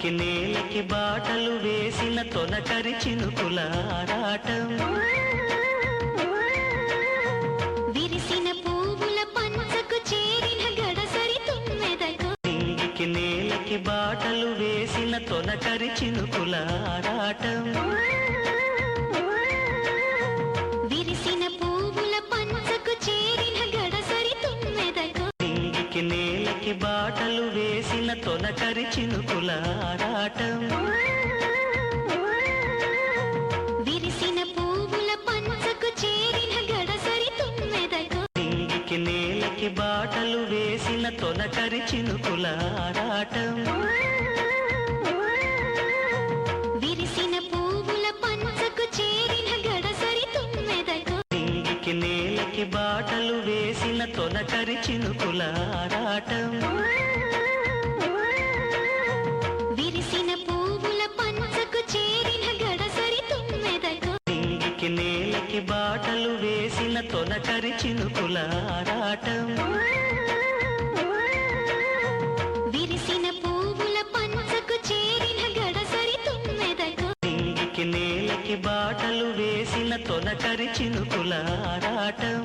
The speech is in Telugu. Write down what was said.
నింగికి నేలకి బాటలు వేసిన తొలకరి చినుకుల ఆరాటం విరిసిన పువ్వుల పంచకు చేరిన గడసరి తుమ్మెదకు. నింగికి నేలకి బాటలు వేసిన తొలకరి చినుకుల ఆరాటం వేసిన తొలకరి చినుకుల ఆరాటం విరిసిన పువ్వుల పంచకు చేరిన గడసరి తుమ్మెదకు. నేలకి బాటలు వేసిన తొలకరి చినుకుల ఆరాటం విరిసిన పువ్వుల పంచకు చేరిన గడసరి తుమ్మెదకు. నేలకి బాటలు వేసిన తొలకరి చినుకుల ఆరాటం నేలకి బాటలు వేసిన తొలకరి చినుకుల ఆరాటం విరిసిన పువ్వుల పంచకు చేరిన గడసరి తుమ్మెదకు. నేలకి బాటలు వేసిన తొలకరి చినుకుల ఆరాటం